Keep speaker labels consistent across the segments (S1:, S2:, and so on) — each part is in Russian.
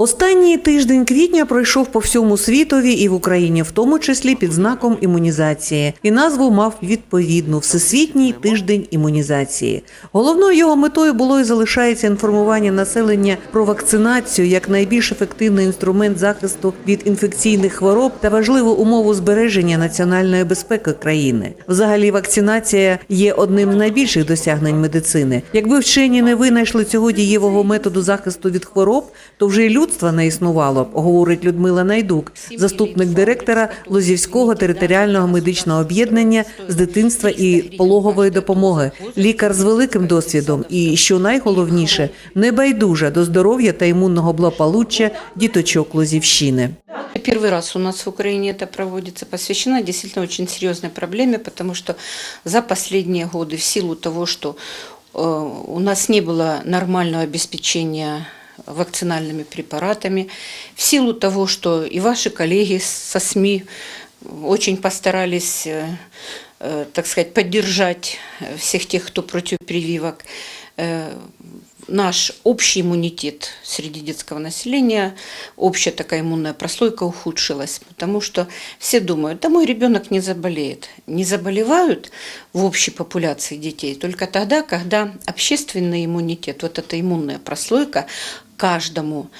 S1: Останній тиждень квітня пройшов по всьому світові і в Україні, в тому числі під знаком імунізації, і назву мав відповідну Всесвітній тиждень імунізації. Головною його метою було і залишається інформування населення про вакцинацію як найбільш ефективний інструмент захисту від інфекційних хвороб та важливу умову збереження національної безпеки країни. Взагалі, вакцинація є одним з найбільших досягнень медицини. Якби вчені не винайшли цього дієвого методу захисту від хвороб, то вже й людства не існувало б, говорить Людмила Найдук, заступник директора Лозівського територіального медичного об'єднання з дитинства і пологової допомоги, лікар з великим досвідом і, що найголовніше, небайдужа до здоров'я та імунного благополуччя діточок Лозівщини.
S2: Первый раз у нас в Украине это проводится, посвящено действительно очень серьезной проблеме, потому что за последние годы, в силу того, что э, у нас не было нормального обеспечения вакцинальными препаратами, в силу того, что и ваши коллеги со СМИ очень постарались, э, э, так сказать, поддержать всех тех, кто против прививок, э, наш общий иммунитет среди детского населения, общая такая иммунная прослойка ухудшилась, потому что все думают, да мой ребенок не заболеет. Не заболевают в общей популяции детей только тогда, когда общественный иммунитет, вот эта иммунная прослойка каждому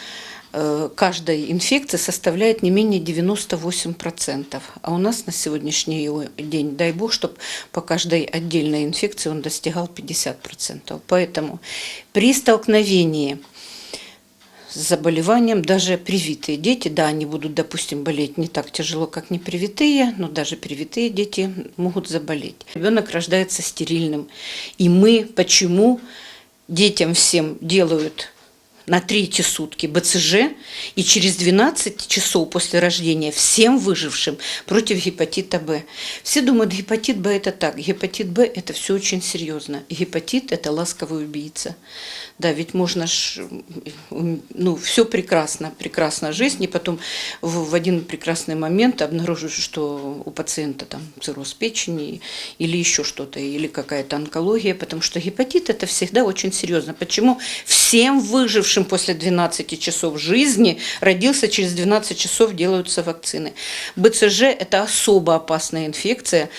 S2: э, каждой инфекции составляет не менее 98%. А у нас на сегодняшний день, дай бог, чтобы по каждой отдельной инфекции он достигал 50%. Поэтому при столкновении с заболеванием даже привитые дети, да, они будут, допустим, болеть не так тяжело, как непривитые, но даже привитые дети могут заболеть. Ребенок рождается стерильным. И мы почему детям всем делают на третьи сутки БЦЖ и через 12 часов после рождения всем выжившим против гепатита Б. Все думают, гепатит Б это так. Гепатит Б это все очень серьезно. Гепатит это ласковый убийца. Да, ведь можно ж, ну, все прекрасно, прекрасна жизнь, и потом в, в один прекрасный момент обнаружишь, что у пациента там цирроз печени или еще что-то, или какая-то онкология, потому что гепатит это всегда очень серьезно. Почему всем выжившим после 12 часов жизни родился через 12 часов делаются вакцины? БЦЖ это особо опасная инфекция,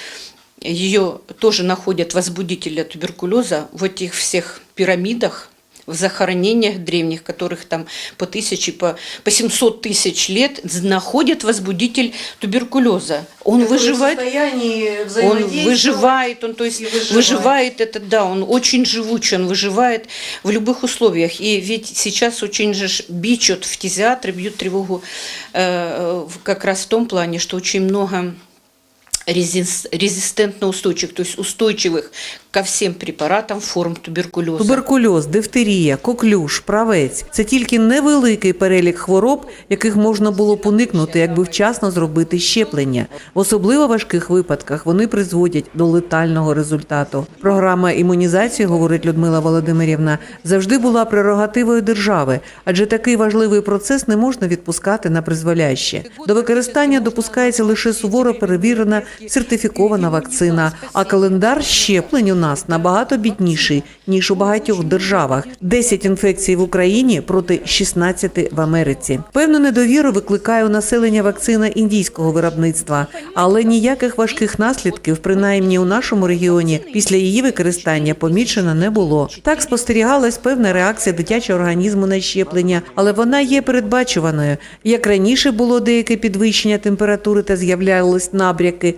S2: ее тоже находят возбудителя туберкулеза в этих всех пирамидах, в захоронениях древних, которых там по тысяче, по, по 700 тысяч лет, находят возбудитель туберкулеза. Он выживает, он выживает, он то есть
S1: выживает.
S2: выживает это, да, он очень живучий, он выживает в любых условиях. И ведь сейчас очень же бичут в фтизиатры, бьют тревогу э, как раз в том плане, что очень много резис- резистентно устойчивых, то есть устойчивых ко всем препаратам форм туберкулеза.
S1: Туберкульоз, дифтерія, коклюш, правець це тільки невеликий перелік хвороб, яких можна було б уникнути, якби вчасно зробити щеплення. В особливо важких випадках вони призводять до летального результату. Програма імунізації, говорить Людмила Володимирівна, завжди була прерогативою держави, адже такий важливий процес не можна відпускати на призволяще. До використання допускається лише суворо перевірена сертифікована вакцина, а календар щеплень нас набагато бідніший ніж у багатьох державах. 10 інфекцій в Україні проти 16 в Америці. Певну недовіру викликає у населення вакцина індійського виробництва, але ніяких важких наслідків, принаймні у нашому регіоні, після її використання помічено не було. Так спостерігалась певна реакція дитячого організму на щеплення, але вона є передбачуваною. Як раніше було деяке підвищення температури та з'являлись набряки.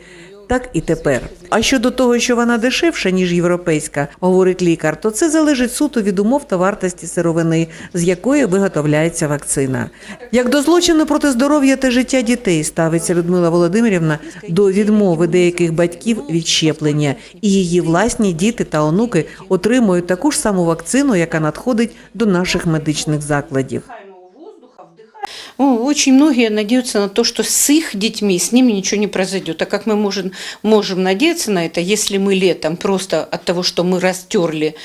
S1: Так і тепер. А щодо того, що вона дешевша ніж європейська, говорить лікар, то це залежить суто від умов та вартості сировини, з якої виготовляється вакцина. Як до злочину проти здоров'я та життя дітей ставиться Людмила Володимирівна до відмови деяких батьків від щеплення, і її власні діти та онуки отримують таку ж саму вакцину, яка надходить до наших медичних закладів.
S2: Ну, Очень многие надеются на то, что с их детьми, с ними ничего не произойдет. А как мы можем, можем надеяться на это, если мы летом просто от того, что мы растерли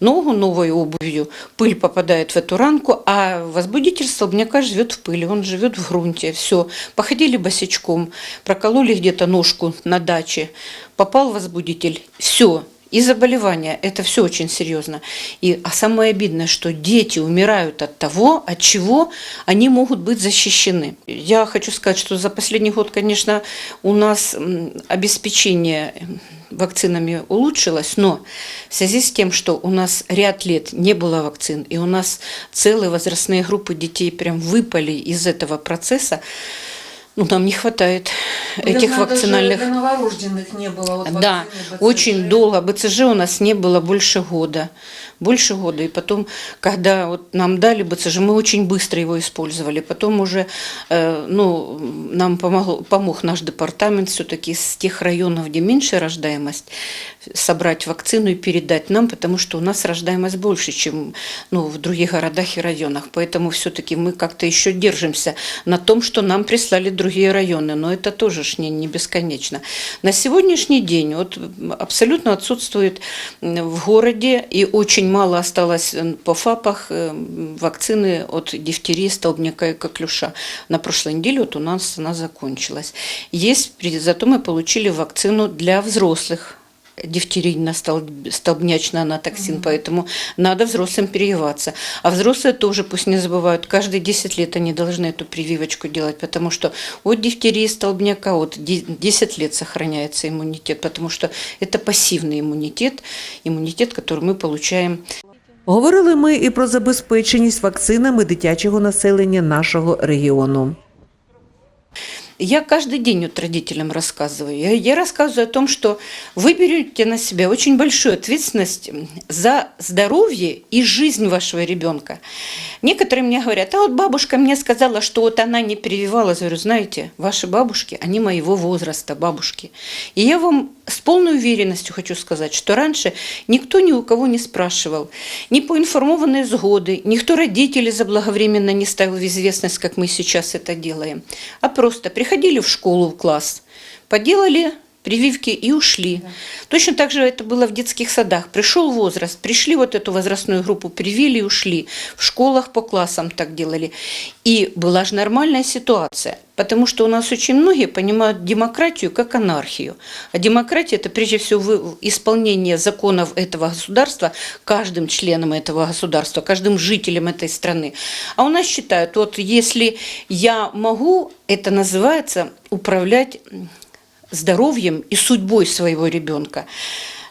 S2: ногу новой обувью, пыль попадает в эту ранку, а возбудитель столбняка живет в пыли, он живет в грунте. Все, походили босичком, прокололи где-то ножку на даче, попал возбудитель, все, и заболевания. Это все очень серьезно. И, а самое обидное, что дети умирают от того, от чего они могут быть защищены. Я хочу сказать, что за последний год, конечно, у нас обеспечение вакцинами улучшилось, но в связи с тем, что у нас ряд лет не было вакцин, и у нас целые возрастные группы детей прям выпали из этого процесса, ну, нам не хватает этих вакцинальных...
S1: новорожденных не было.
S2: Да, очень долго. БЦЖ у нас не было больше года. Больше года. И потом, когда вот нам дали БЦЖ, мы очень быстро его использовали. Потом уже э, ну, нам помог, помог наш департамент все-таки с тех районов, где меньше рождаемость, собрать вакцину и передать нам, потому что у нас рождаемость больше, чем ну, в других городах и районах. Поэтому все-таки мы как-то еще держимся на том, что нам прислали другие районы. Но это тоже ж не, не бесконечно. На сегодняшний день вот, абсолютно отсутствует в городе и очень мало осталось м, по ФАПах э, вакцины от дифтерии, столбняка и коклюша. На прошлой неделе вот у нас она закончилась. Есть, зато мы получили вакцину для взрослых дифтерийно-столбнячный анатоксин, поэтому надо взрослым прививаться. А взрослые тоже пусть не забывают, каждые 10 лет они должны эту прививочку делать, потому что от дифтерии столбняка от 10 лет сохраняется иммунитет, потому что это пассивный иммунитет, иммунитет, который мы получаем
S1: Говорили ми і про забезпеченість вакцинами дитячого населення нашого регіону.
S2: Я каждый день вот родителям рассказываю. Я, я рассказываю о том, что вы берете на себя очень большую ответственность за здоровье и жизнь вашего ребенка. Некоторые мне говорят, а вот бабушка мне сказала, что вот она не прививалась. Я говорю, знаете, ваши бабушки, они моего возраста, бабушки. И я вам с полной уверенностью хочу сказать, что раньше никто ни у кого не спрашивал, ни по информованной сгоды, никто родителей заблаговременно не ставил в известность, как мы сейчас это делаем, а просто приходили в школу, в класс, поделали прививки и ушли. Точно так же это было в детских садах. Пришел возраст, пришли вот эту возрастную группу, привили и ушли. В школах по классам так делали. И была же нормальная ситуация. Потому что у нас очень многие понимают демократию как анархию. А демократия – это прежде всего исполнение законов этого государства каждым членом этого государства, каждым жителем этой страны. А у нас считают, вот если я могу, это называется управлять здоровьем и судьбой своего ребенка,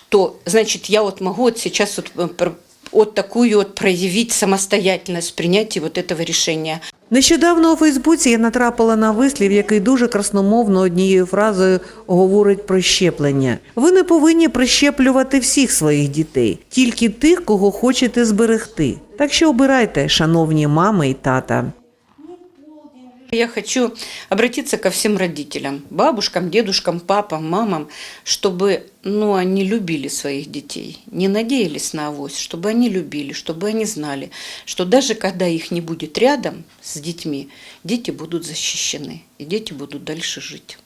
S2: то, значит, я вот могу вот сейчас вот, э, вот такую вот проявить самостоятельность в принятии вот этого решения.
S1: Нещодавно у Фейсбуці я натрапила на вислів, який дуже красномовно однією фразою говорить про щеплення. Ви не повинні прищеплювати всіх своїх дітей, тільки тих, кого хочете зберегти. Так що обирайте, шановні мами і тата.
S2: Я хочу обратиться ко всем родителям, бабушкам, дедушкам, папам, мамам, чтобы ну, они любили своих детей, не надеялись на авось, чтобы они любили, чтобы они знали, что даже когда их не будет рядом с детьми, дети будут защищены, и дети будут дальше жить.